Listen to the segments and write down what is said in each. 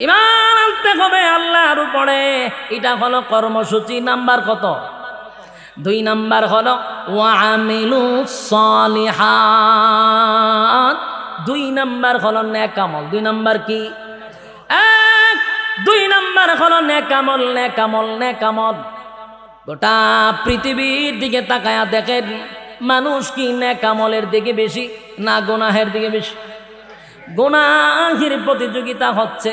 ইমান আনতে হবে আল্লাহর উপরে। এটা হলো কর্মসূচি। নাম্বার কত? দুই নাম্বার হলো ওয়ামিলু সলিহাত। দুই নাম্বার হলো নেকামল দুই নাম্বার কি? এক। দুই নাম্বার হলো নেকামল নেকামল নেকামল গোটা পৃথিবীর দিকে তাকায়া দেখেন, মানুষ কি নেকামলের দিকে বেশি না গোনাহের দিকে বেশি? গোনাহের প্রতিযোগিতা হচ্ছে।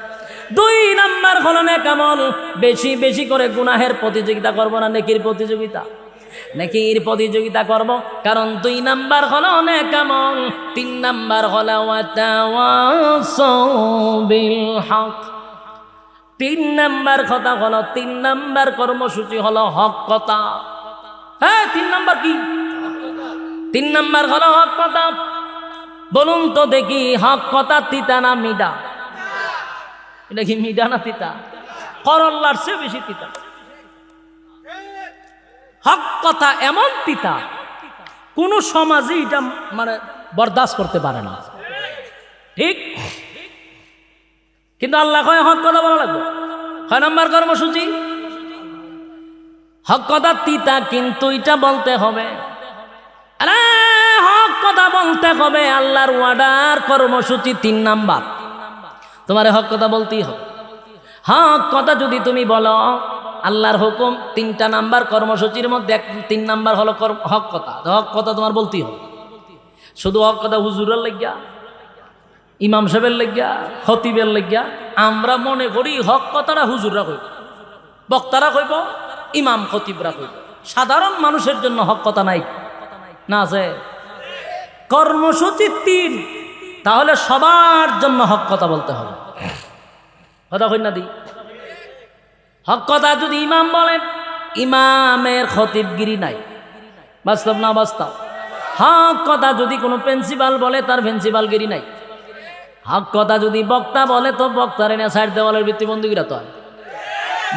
দুই নাম্বার হলো নেকামল বেশি বেশি করে গুনাহের প্রতিযোগিতা করব না নেকির প্রতিযোগিতা? নেকির প্রতিযোগিতা করব। কারণ দুই নাম্বার হলো নেকামল তিন নাম্বার হলো হক। তিন নাম্বার কথা হলো, তিন নাম্বার কর্মসূচি হলো হক কথা। হ্যাঁ তিন নাম্বার কি? তিন নাম্বার হলো হক কথা। বলুন তো দেখি, হক কথা তিতা না মিডা এটা কি মিডা না তিতা? করল্লার চেয়ে বেশি তিতা। হক কথা এমন তিতা, কোন সমাজে এটা মানে বরদাস্ত করতে পারে না। ঠিক? কিন্তু আল্লাহ কয়, হক কথা বলা লাগবে। ছয় নম্বর কর্মসূচি? হক কথা তিতা, কিন্তু এটা বলতে হবে। হক কথা বলতে হবে। আল্লাহর ওয়ার্ডার কর্মসূচি তিন নাম্বার। তোমার হক কথা বলতেই হবে। হক কথা যদি তুমি বলো, আল্লাহর হুকুম, তিনটা নাম্বার কর্মসূচির মধ্যে এক, তিন নাম্বার হলো হক কথা। হক কথা তোমার বলতেই হবে। শুধু হক কথা হুজুরের লাগিয়া, ইমাম সাহেবের লাগিয়া, খতিবের লাগিয়া, আমরা মনে করি হক কথাটা হুজুররা কইব, বক্তারা কইব, ইমাম খতিবরা কইব। সাধারণ মানুষের জন্য হক কথা নাই। না আছে? কর্মসূচি তিন তাহলে সবার জন্য হক কথা বলতে হবে। কথা না দি। হক কথা যদি ইমাম বলেন ইমামের খতিবগিরি নাই। বাস্তব না বাস্তব? হক কথা যদি কোনো প্রিন্সিপাল বলে, তার প্রিন্সিপালগিরি নাই। হক কথা যদি বক্তা বলে, তো বক্তার এনে সাইড দেওয়ালের ভিত্তিবন্দিগিরা তো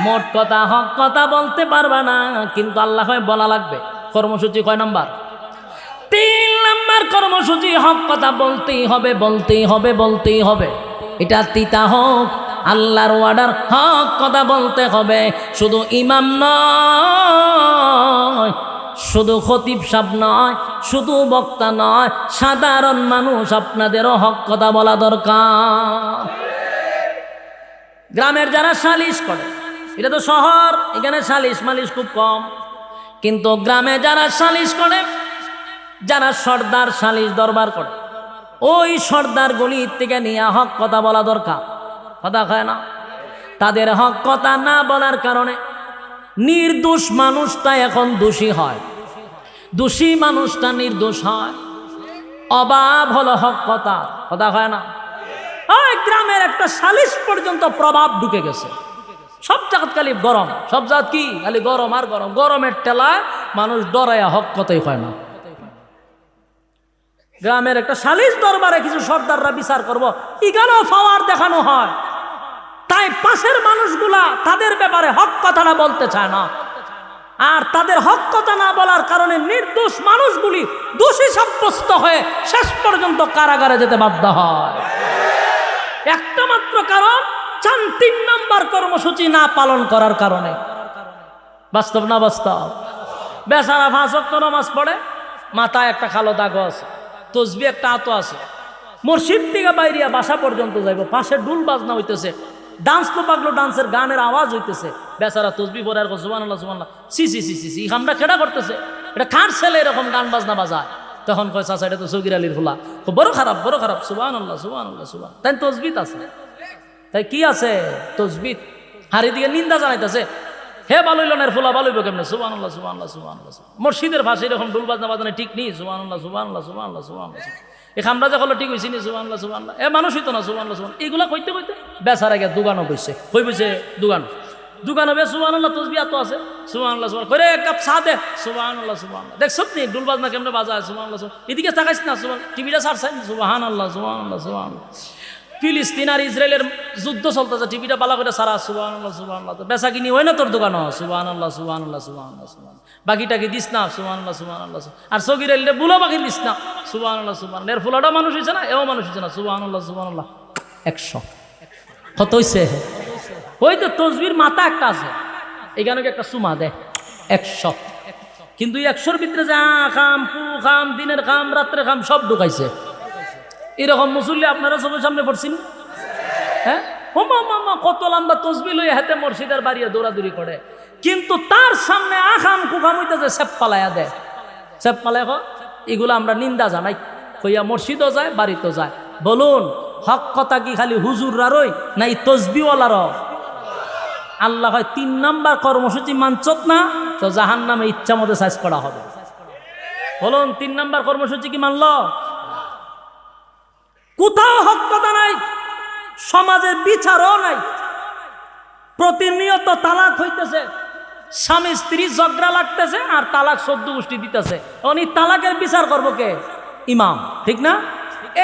মোট কথা, হক কথা বলতে পারবা না, কিন্তু আল্লাহ বলা লাগবে। কর্মসূচি কয় নাম্বার? তিন নাম্বার কর্মসূচি, হক কথা বলতেই হবে বলতেই হবে বলতেই হবে। এটা তিতা হোক, আল্লাহর ওয়ার্ডার হক কথা বলতে হবে। শুধু ইমাম নয়, শুধু খতিব সাহ নয়, শুধু বক্তা নয়, সাধারণ মানুষ আপনাদেরও হক কথা বলা দরকার। গ্রামের যারা সালিশ করে, এটা তো শহর, এখানে সালিশ মালিশ খুব কম। কিন্তু গ্রামে যারা সালিশ করে যারা সর্দার সালিশ দরবার করে, ওই সর্দার গলির থেকে নিয়ে হক কথা বলা দরকার। কথা কয় না? তাদের হক কথা না বলার কারণে নির্দোষ মানুষটা এখন দোষী হয়। দোষী মানুষটা নির্দোষ হয়। অভাব হলো হক কথা। কথা হয় না? ওই গ্রামের একটা সালিশ পর্যন্ত প্রভাব ঢুকে গেছে। সব জায়গাত খালি গরম। সব জায়গাত কি? খালি গরম আর গরম। গরমের টেলায় মানুষ ডরায়া হক কথাই হয় না। গ্রামের একটা সালিশ দরবারে কিছু সর্দাররা বিচার করব। এখানেও পাওয়ার দেখানো হয়। তাই পাশের মানুষগুলা তাদের ব্যাপারে হক কথা না বলতে চায় না। আর তাদের হক কথা না বলার কারণে নির্দোষ মানুষগুলি দোষী সাব্যস্ত হয়ে শেষ পর্যন্ত কারাগারে যেতে বাধ্য হয়। একটা মাত্র কারণ চান তিন নম্বর কর্মসূচি না পালন করার কারণে। বাস্তব না বাস্তব? বেচারা ফাঁসক নামাজ পড়ে, মাথায় একটা কালো দাগ আছে। তসবি একটা আতো আছে। মসজিদ থেকে বাইরিয়া বাসা পর্যন্ত যাইব, পাশে ডুল বাজনা হইতেছে, ডান্স তো পাগলো ডান্সের গানের আওয়াজ হইতেছে। বেচারা তসবি পরে আর সুবান আল্লাহ সি সি সি সি সি আমরা খেড়া করতেছে? এটা কার ছেলে এরকম গান বাজনা বাজায়? তখন কয়, চাচা, এটা তো সৌগির আলীর খোলা বড় খারাপ বড় খারাপ। সুবান আল্লাহ সুবান আল্লাহ সুবান তাই তসবিত আছে। তাই কি আছে তসবিত? হারি দিকে নিন্দা জানাইতেছে হে বালুইলনের ফুলা বালুইব কেমনে? সুবান আল্লাহ সুবান আল্লাহ সুবান আল্লাহ মসজিদের ভাষা এরকম ডুল বাজনা বাজনা ঠিক নেই। সুবান আল্লাহ সুবান আল্লাহ সুবান আল্লাহ সুবান আল্লাহ এ খামরা যে হলো ঠিক হয়েছি নি? সুবান আল্লাহ সুবান আল্লাহ এ মানুষ হইতো না সুবান আল্লাহ সুবান এগুলা কইতে কইতে বেচার আগে দোকানও বসছে কই বসে দোকান? দোকানে বে সুবান আল্লাহ তসবি এত আছে। সুবান আল্লাহ সুবান করে এক কাপ চা দে। সুবান আল্লাহ সুবান দেখছ নি ডুল বাজনা কেমনে বাজায় সুবান আল্লাহ সুবহান। এদিকে তাকাইস না সুবান টিভিটা ছাড়ছেন সুবাহান আল্লাহ সুবান আল্লাহ সুবান ফিলিস্তিন আর ইসরায়েলের যুদ্ধ চলতেছে, টিভিটা বালা করে সারা সুবান আল্লাহ সুবান আল্লাহ বেচা কিনি হয় না তোর দোকান? সুবান আল্লাহ সুবান আল্লাহ সুবান আল্লাহ সুবান বাকিটাকে দিস না? সুবান আল্লাহ সুবান আল্লাহ আর সগির এলে বুলো বাকি দিস না? সুবান আল্লাহ সুবান এর ফুলাটা মানুষ হয়েছে না? এও মানুষ হয়েছে না? সুবান আল্লাহ সুবান আল্লাহ একশো। কত হইছে? ওই তো তসবির মাথা একটা আছে। এখানে কি একটা সুমা দেয় একশো। কিন্তু একশোর ভিতরে যা খাম, পু খাম, দিনের খাম, রাত্রের খাম, সব ঢুকাইছে। এরকম মুসল্লি আপনারা সবার সামনে পড়ছেন? হ্যাঁ? ও মা মা মা কত লম্বা তসবি লই হাতে মসজিদের বাড়িয়ে দৌড়াদৌড়ি করে। কিন্তু তার সামনে আখাম কুখাম হইতেছে, সেপ পালাইয়া দেয়। সেপ পালায় এগুলো আমরা নিন্দা জানাই। কইয়া মসজিদও যায়, বাড়িতেও যায়। বলুন, হক কথা কি খালি হুজুররারই না এই তসবিওয়ালার আল্লাহ হয় তিন নাম্বার কর্মসূচি মানচত না, তো জাহান নামে ইচ্ছা মতো সাইজ করা হবে। বলুন, তিন নাম্বার কর্মসূচি কি মানল? কোথাও হক কথা নাই সমাজের বিচারও নাই। প্রতিনিয়ত তালাক হইতেছে, স্বামী স্ত্রী ঝগড়া লাগতেছে আর তালাক সদ্য গোষ্ঠী দিতেছে। উনি তালাকের বিচার করব কে? ইমাম, ঠিক না?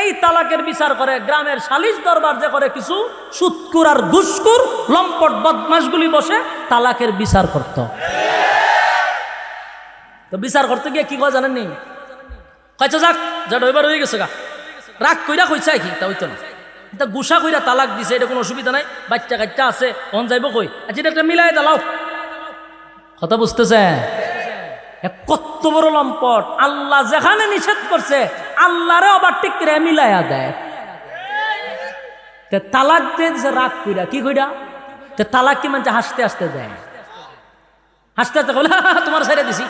এই তালাকের বিচার করে গ্রামের সালিশ দরবার যে করে কিছু সুৎকুর আর ঘুসকুর লম্পট বদমাসগুলি বসে তালাকের বিচার করত। তো বিচার করতে গিয়ে কি কয় জানেন নি কয়েছে যাক যা এবার হয়ে গেছে গা। রাগ কইরা কইছে কি? তা হইতো না। তা গুসা কইরা তালাক দিছে, এটা কোনো অসুবিধা নাই। বাচ্চা কাচ্চা আছে অন যাইব কই? আচ্ছা এটা একটা মিলাই দালাও কথা বুঝতেছে কত বড় লম্পট। আল্লাহ যেখানে নিষেধ করছে, আল্লাহরে আবার ঠিক করে মিলাইয়া দেয়। তালাক দিয়ে রাগ কইরা। কি কইরা? তে তালাক কি মানে হাসতে হাসতে দেয়। হাসতে হাসতে বলে তোমার ছেড়ে দিছি।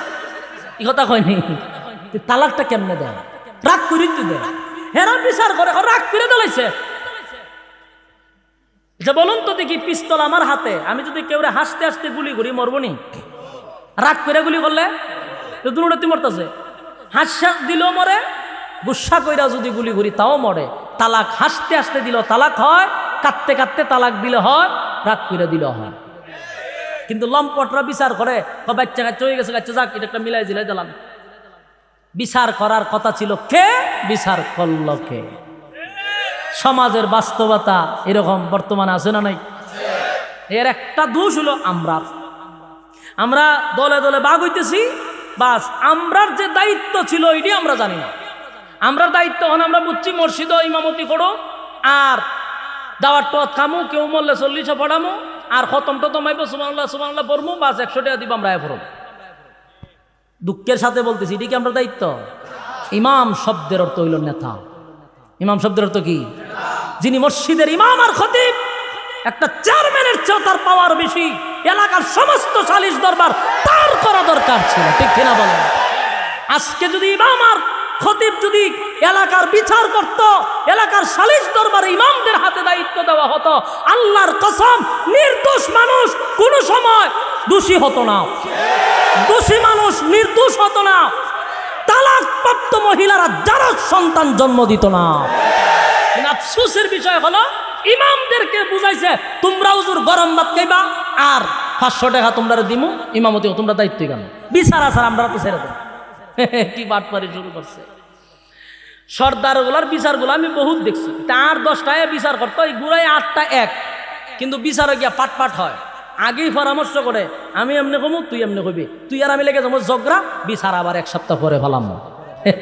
এই কথা কয়নি। তালাকটা কেমনে দেয়? রাগ করি তো দেয়। হেরা বিচার করে রাগ করে দিলাইছে। যে বলুন তো দেখি পিস্তল আমার হাতে, আমি যদি কেউ হাসতে হাসতে গুলি করি মরবনি রাগ করে গুলি করলে? তো মরতেছে। হাস্যা দিলেও মরে, গুসা কইরা যদি গুলি করি তাও মরে। তালাক হাসতে হাসতে দিল তালাক হয়, কাঁদতে কাঁদতে তালাক দিলে হয়, রাগ করে দিলে হয়। কিন্তু লম্পটরা বিচার করে বাচ্চা কাচ্চা হয়ে গেছে, বাচ্চা যাক, এটা একটা মিলাই দিলাই দিলাম। বিচার করার কথা ছিল কে? বিচার করল কে? সমাজের বাস্তবতা এরকম বর্তমানে আছে না নাই? এর একটা দোষ হলো আমরা। আমরা দলে দলে বাঘ হইতেছি, বাস আমরার যে দায়িত্ব ছিল এটি আমরা জানি না। আমরার দায়িত্ব হন আমরা বুঝছি মসজিদ ইমামতি করো, আর দাওয়ার টত খামু, কেউ মরলে চল্লিশে পড়ামু, আর খতম টতম আইব সুমানুল্লাহ সুমানুল্লাহ পড়মু, বাস একশো টাকা দিব আমরা এফরম দুঃখের সাথে বলতেছি, এটি কি আমরা দায়িত্ব? ইমাম শব্দের অর্থ হইল নেতা। ইমাম শব্দের অর্থ কি? যিনি মসজিদের ইমাম আর খতিব, একটা চেয়ারম্যানের চেয়ে তার পাওয়ার বেশি। এলাকার সমস্ত সালিশ দরবার তার করা দরকার ছিল, ঠিক কিনা বলেন? আজকে যদি ইমাম আর খতিব যদি এলাকার বিচার করত, এলাকার সালিশ দরবারে ইমামদের হাতে দায়িত্ব দেওয়া হতো, আল্লাহর কসম, নির্দোষ মানুষ কোনো সময় দোষী হতো না। দোষী মানুষ নির্দোষ হতো না। তালাকপ্রাপ্ত মহিলারা যারা সন্তান জন্ম দিত না। আফসোসের বিষয় হলো, ইমামদেরকে বুঝাইছে, তোমরা হুজুর গরম ভাত খাইবা, আর পাঁচশো টাকা তোমরা দিমু ইমামতি তোমরা দায়িত্ব কেন বিচার আসার আমরা তো ছেড়ে দেন কি বাটপারি শুরু করছে। সর্দারগুলার বিচারগুলো আমি বহুত দেখছি। তার দশটায় বিচার করতো, এই গুড়ায় আটটা এক। কিন্তু বিচারে গিয়া পাট পাট হয়। আগেই পরামর্শ করে, আমি এমনি কমু, তুই এমনি কবি তুই আর আমি লেগে যাব ঝগড়া, বিচার আবার এক সপ্তাহ পরে ফেলাম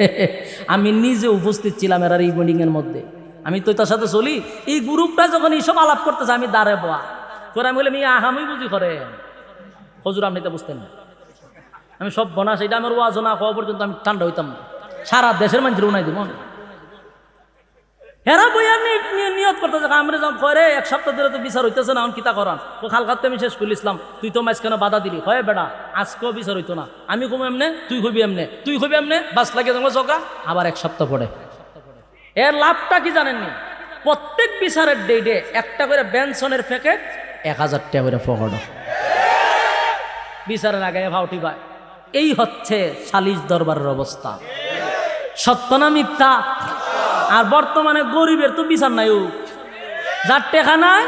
আমি নিজে উপস্থিত ছিলাম এর এই মিটিংয়ের মধ্যে। আমি তো তার সাথে চলি, এই গ্রুপটা যখন এইসব আলাপ করতেছে, আমি দাঁড়ে বয়া। করে আমি বললাম ইয়া আহামি বুঝি করে। হজুর, আপনি তো বুঝতেন না। আমি সব বনাস, এটা আমার ওয়াজ না হওয়া পর্যন্ত আমি ঠান্ডা হইতাম না। সারা দেশের মানুষের উনাই দিব। হেরা বইয়া নিয়ত করতেছে আমরা যখন করে এক সপ্তাহ ধরে তো বিচার হইতেছে না, আমি কিতা করান? তো খালকাতে আমি শেষ করে ইসলাম। তুই তো মাঝখানে বাধা দিলি। হয় বেড়া, আজকেও বিচার হইতো না। আমি কমু এমনে, তুই হবি এমনে। তুই হবি এমনে, বাস লাগে তোমার চকা। আবার এক সপ্তাহ পরে। এর লাভটা কি জানেননি? প্রত্যেক বিচারের ডেটে একটা করে বেনসনের প্যাকেট এক হাজার টাকা করে পকড় বিচারের আগে ভাউটি ভাই এই হচ্ছে সালিশ দরবারের অবস্থা। সত্য না মিথ্যা? আর বর্তমানে গরিবের তো বিচার নাই ও। যার টেকা নাই,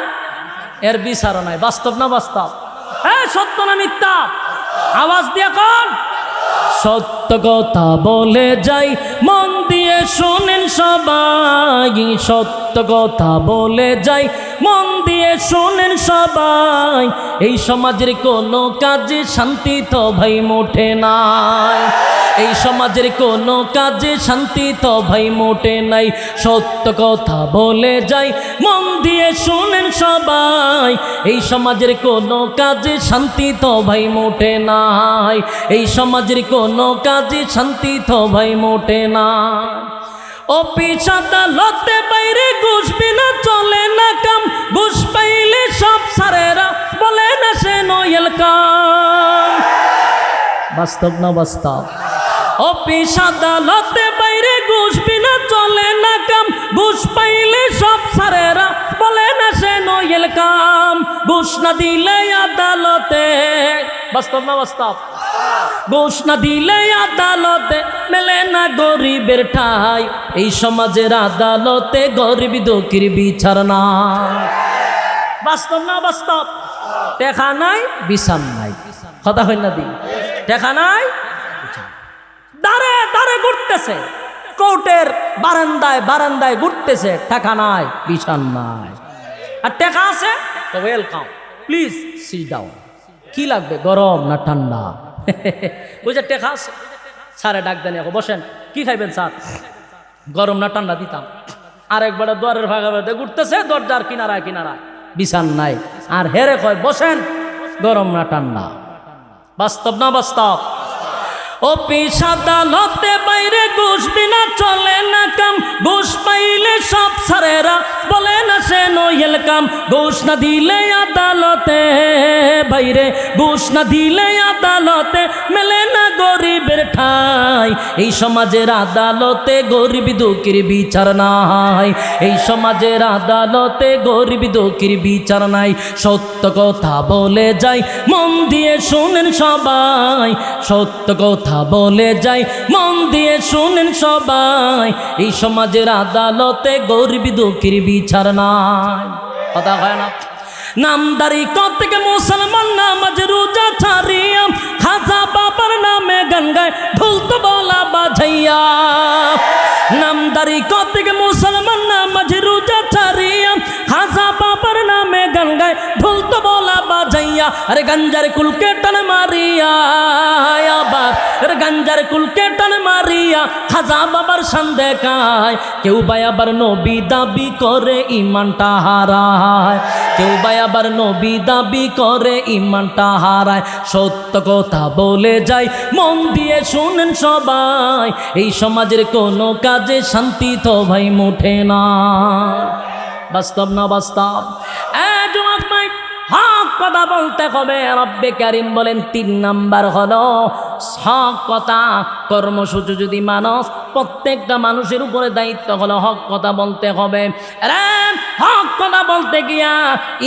এর বিচারও নাই। বাস্তব না বাস্তব? হ্যাঁ সত্য না মিথ্যা? আওয়াজ দিয়ে কন। সত্য কথা বলে যাই, মন দিয়ে শোনেন সবাই। সত্য কথা বলে যাই মন দিয়ে শোনেন সবাই, এই সমাজের কোনো কাজে শান্তি তো ভাই মোটে নাই। এই সমাজের কোনো কাজে শান্তি তো ভাই মোটে নাই। সত্য কথা বলে যাই, মন দিয়ে শোনেন সবাই, এই সমাজের কোনো কাজে শান্তি তো ভাই মোটে নাই। এই সমাজের কোনো কাজে শান্তি তো ভাই মোটে না অফিস আদালতে বাইরে ঘুষ বাস্তব না বাস্তব? অফিস আদালতে বাইরে ঘুষ বিনা চলে না কাম। ঘুষ পাইলে সব সারেরা বলে না সে নয়েল কাম। ঘুষ না দিলে আদালতে বাস্তব না বাস্তব? ঘুষ না দিলে আদালতে মেলে না গরিবের ঠাই। এই সমাজের আদালতে গরিব দুঃখীর বিচার না বাস্তব না বাস্তব? দেখা নাই, বিচার নাই। কথা হয় না দি। দেখা নাই? দাঁড়ে দাঁড়ে ঘুরতেছে। কোর্টের বারান্দায় বারান্দায় ঘুরতেছে টাকা নাই, বিছান নাই। আর টাকা আছে? ওয়েলকাম প্লিজ সি ডাউন কি লাগবে, গরম না ঠান্ডা? বুঝে টেকা আছে? স্যারে ডাক দেন, এখন বসেন। কি খাইবেন, স্যার? গরম না ঠান্ডা দিতাম। আরেকবার দুয়ারের ভাগা ভাগে ঘুরতেছে, দরজার কিনারায় কিনারায়। বিছান নাই। আর হেরে কয়, বসেন। গরম না ঠান্ডা। বাস্তব না বাস্তব? অফিস আদালতে বাইরে কাম, ঘুষ না দিলে আদালতে। বাইরে ঘুষ না দিলে আদালতে মেলে না গরিবের ঠাই। এই সমাজের আদালতে গরিব দুঃখীর বিচার নাই। এই সমাজের আদালতে গরিব দুঃখীর বিচার নাই। সত্য কথা বলে যাই, মন দিয়ে শুনেন সবাই। সত্য কথা বলে যাই, মন দিয়ে শোনেন সবাই। এই সমাজের আদালতে গরিব দুঃখীর বিচার নাই। কথা হয় না। নামদারি কত মুসলমান নামাজ রোজা ছাড়িয়া খাজা বাবার নামে গান গায় তো বলা বাজাইয়া। নামদারি কত মুসলমান নামাজ রোজা ছাড়িয়া খাজা বাবার নামে গান গায় তো বলা বাজাইয়া আরে গঞ্জার কুলকে টান মারিয়া আবার আরে গঞ্জার কুলকে টান মারিয়া, খাজা বাবার সান দেখায়, কেউ বাই আবার নবী দাবি করে ইমানটা হারায়, কেউ বাই আবার নবী দাবি করে ইমানটা হারায়, সত্য কথা বলে যায় মন দিয়ে শুনেন সবাই, এই সমাজের কোনো কাজে শান্তি তো ভাই মুঠে না। বাস্তব না বাস্তব? কথা বলতে হবে। রব্বে কারিম বলেন, তিন নাম্বার হলো হক কথা, কর্মসূচি যদি মানুষ প্রত্যেকটা মানুষের উপরে দায়িত্ব হলো হক কথা বলতে হবে। হক কথা বলতে গিয়া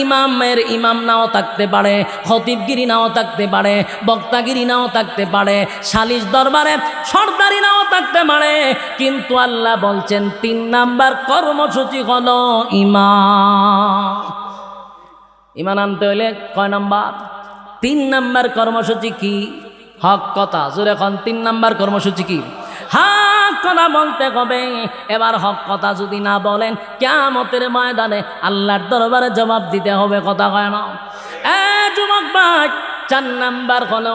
ইমামের ইমাম নাও থাকতে পারে, খতিবগিরি নাও থাকতে পারে, বক্তাগিরি নাও থাকতে পারে, সালিশ দরবারে সর্দারি নাও থাকতে পারে, কিন্তু আল্লাহ বলছেন, তিন নাম্বার কর্মসূচি হলো ইমাম। ইমান আনতে হইলে কয় নাম্বার? তিন নাম্বার কর্মসূচি কি? হক কথা, জোরে এখন, তিন নাম্বার কর্মসূচি কি? হক কথা বলতে হবে। এবার হক কথা যদি না বলেন কেমতের ময়দানে আল্লাহর দরবারে জবাব দিতে হবে, কথা কয় না। এ যুবক ভাই, চার নাম্বার হলো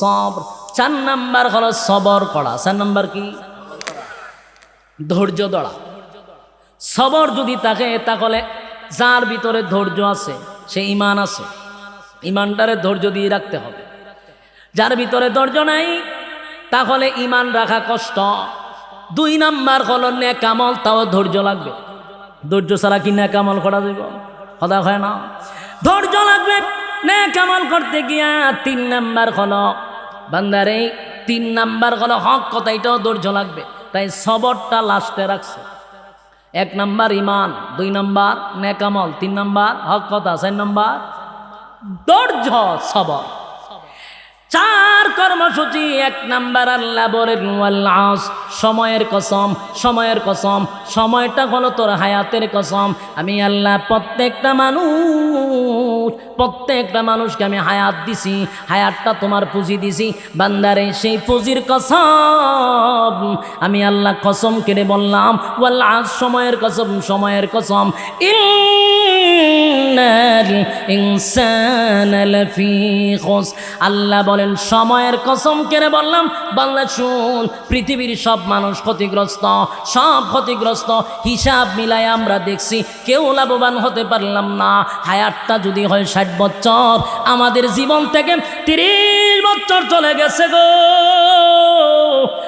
সবর। চার নাম্বার হলো, সবর করা। চার নাম্বার কি? ধৈর্য ধরা। সবর যদি থাকে, তাহলে যার ভিতরে ধৈর্য আছে, সে ইমান আছে। ইমানটারে ধৈর্য দিয়ে রাখতে হবে। যার ভিতরে ধৈর্য নাই, তাহলে ইমান রাখা কষ্ট। দুই নাম্বার হলো নেকামল, তাও ধৈর্য লাগবে। ধৈর্য ছাড়া কি নেকামল করা যাব কথা হয় না? ধৈর্য লাগবে নেকামল করতে গিয়া। তিন নাম্বার হলো, বান্দারে, তিন নাম্বার হলো হক কথা, এটাও ধৈর্য লাগবে। তাই সবরটা লাস্টে রাখছে। এক নাম্বার ইমান দুই নাম্বার নেকামল, তিন নাম্বার হক কথা, চার নাম্বার ধৈর্য, সবর। চার কর্মসূচি, এক নাম্বার আল্লাহ বলেন আস, সময়ের কসম সময়ের কসম, সময়টা হলো তোর হায়াতের কসম। আমি আল্লাহ প্রত্যেকটা মানুষ প্রত্যেকটা মানুষকে আমি হায়াত দিছি, হায়াতটা তোমার পুঁজি দিছি। বান্দারে, সেই পুঁজির কসম আমি আল্লাহ কসম কেড়ে বললাম, ওয়াল আস সময়ের কসম সময়ের কসম। আল্লাহ বলেন, সময়ের কসম কেড়ে বললাম বাংলা শুন, পৃথিবীর সব মানুষ ক্ষতিগ্রস্ত, সব ক্ষতিগ্রস্ত। হিসাব মিলাই আমরা দেখছি, কেউ লাভবান হতে পারলাম না। হায়াতটা যদি হয় ষাট বছর, আমাদের জীবন থেকে তিরিশ বছর চলে গেছে গো।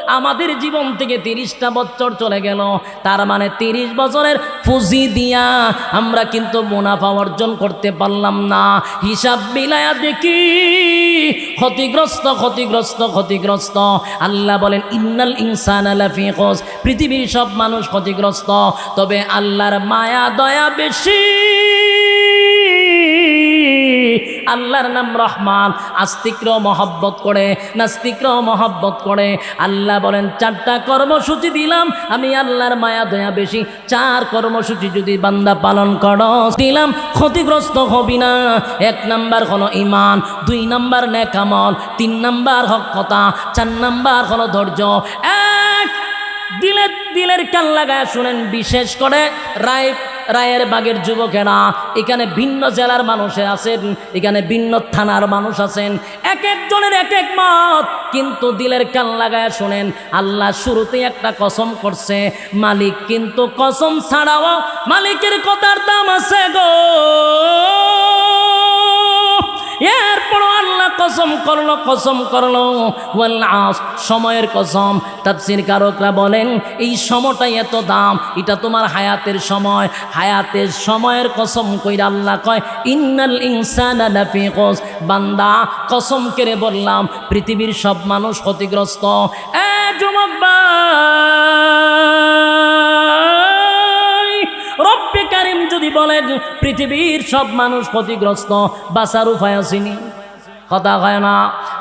আমাদের জীবন থেকে তিরিশটা বছর চলে গেল। তার মানে তিরিশ বছরের পুঁজি দিয়া আমরা কিন্তু মুনাফা অর্জন করতে পারলাম না। হিসাব মিলায়া দেখি, ক্ষতিগ্রস্ত ক্ষতিগ্রস্ত ক্ষতিগ্রস্ত। আল্লাহ বলেন, ইন্নাল ইনসান আলাফি খোঁজ। পৃথিবীর সব মানুষ ক্ষতিগ্রস্ত, তবে আল্লাহর মায়া, দয়া বেশি। আল্লাহর নাম রহমান। আস্তিকরাও মহব্বত করে, নাস্তিকরাও মহব্বত করে। আল্লাহ বলেন, চারটা কর্মসূচি দিলাম, আমি আল্লাহর মায়া, দয়া বেশি। চার কর্মসূচি যদি বান্দা পালন করো, দিলাম, ক্ষতিগ্রস্ত হবি না। এক নাম্বার হলো ইমান দুই নাম্বার নেকামল তিন নাম্বার হক কথা, চার নাম্বার হলো ধৈর্য। এক, দিলের দিলের কান লাগায় শুনেন, বিশেষ করে রায় রায়ের বাগের যুবকেরা, এখানে ভিন্ন জেলার মানুষ আছেন, এখানে ভিন্ন থানার মানুষ আছেন, এক একজনের এক এক মত, কিন্তু দিলের কান লাগায় শোনেন, আল্লাহ শুরুতে একটা কসম করছে, মালিক কিন্তু কসম ছাড়াও মালিকের কথার দাম আছে গো। এরপর আল্লাহ কসম করল কসম করল। সময়ের কসম। তাফসির কারকরা বলেন, এই সময়টাই এত দাম, এটা তোমার হায়াতের সময়। হায়াতের সময়ের কসম কইরা আল্লাহ কয়, ইন্নাল ইনসানা বান্দা, কসম করে বললাম, পৃথিবীর সব মানুষ ক্ষতিগ্রস্ত। এ যুবক বলেন, পৃথিবীর সব মানুষ ক্ষতিগ্রস্ত, বাঁচার উপায় আসেনি। কথা হয় না,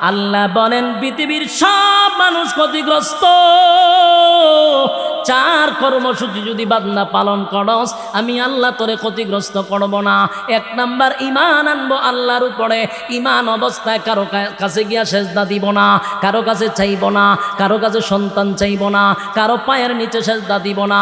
আল্লাহ বলেন, পৃথিবীর সব মানুষ ক্ষতিগ্রস্ত। চার কর্মসূচি যদি বাদনা পালন করস, আমি আল্লাহ তোরে ক্ষতিগ্রস্ত করব না। এক নাম্বার ইমান আনব আল্লাহর উপরে। ইমান অবস্থায় কারও কাছে গিয়া সেজদা দিব না, কারও কাছে চাইব না, কারও কাছে সন্তান চাইব না, কারও পায়ের নিচে সেজদা দিব না।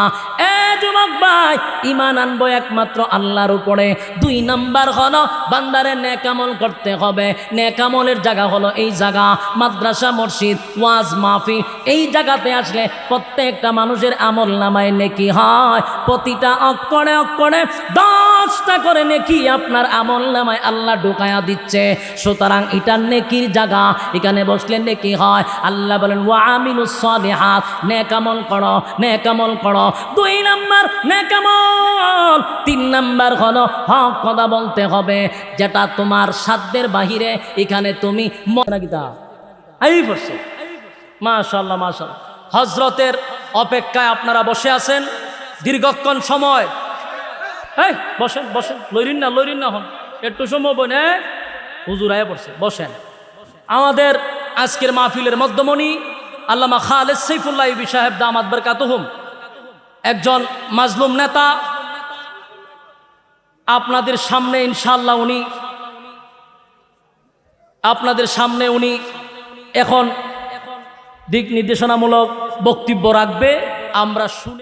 এ যুবক ভাই ইমান আনব একমাত্র আল্লাহর উপরে। দুই নাম্বার হলো, বান্দারে নেকামল করতে হবে। নেকামলের জায়গা হলো এই জায়গা, মাদ্রাসা, মসজিদ, ওয়াজ মাহফিল। এই জায়গাতে আসলে প্রত্যেকটা মানুষের আমল নামায় নেকি হয়? প্রতিটা অক্ষরে অক্ষরে দশটা করে নেকি আপনার আমল নামায় আল্লাহ ঢুকায়া দিচ্ছে। সুতরাং এটা নেকির জায়গা। এখানে বসলে নেকি হয়। আল্লাহ বলেন, ওয়া আমিলুস সালিহাত। নেকামল করো নেকামল করো। দুই নাম্বার নেকামল তিন নাম্বার হলো হক কথা বলতে হবে, যেটা তোমার সাধ্যের বাহিরে এখানে তুমি মনাগিতা এই পড়ছে মাশাল্লাহ মাশাল্লাহ হজরতের অপেক্ষায় আপনারা বসে আছেন। দীর্ঘক্ষণ সময়। এই, বসেন বসেন। লইরিন না লইরিন না হন। একটু সময় বনে হুজুর আয় পড়ছে, বসেন। আমাদের আজকের মাহফিলের মধ্যমণি আল্লামা খালেদ সৈফুল্লাহ ইবি সাহেব দামাদ বরকাতুহুম। একজন মাজলুম নেতা। আপনাদের সামনে ইনশাল্লাহ উনি, আপনাদের সামনে উনি এখন দিক নির্দেশনামূলক বক্তব্য রাখবে। আমরা শুনে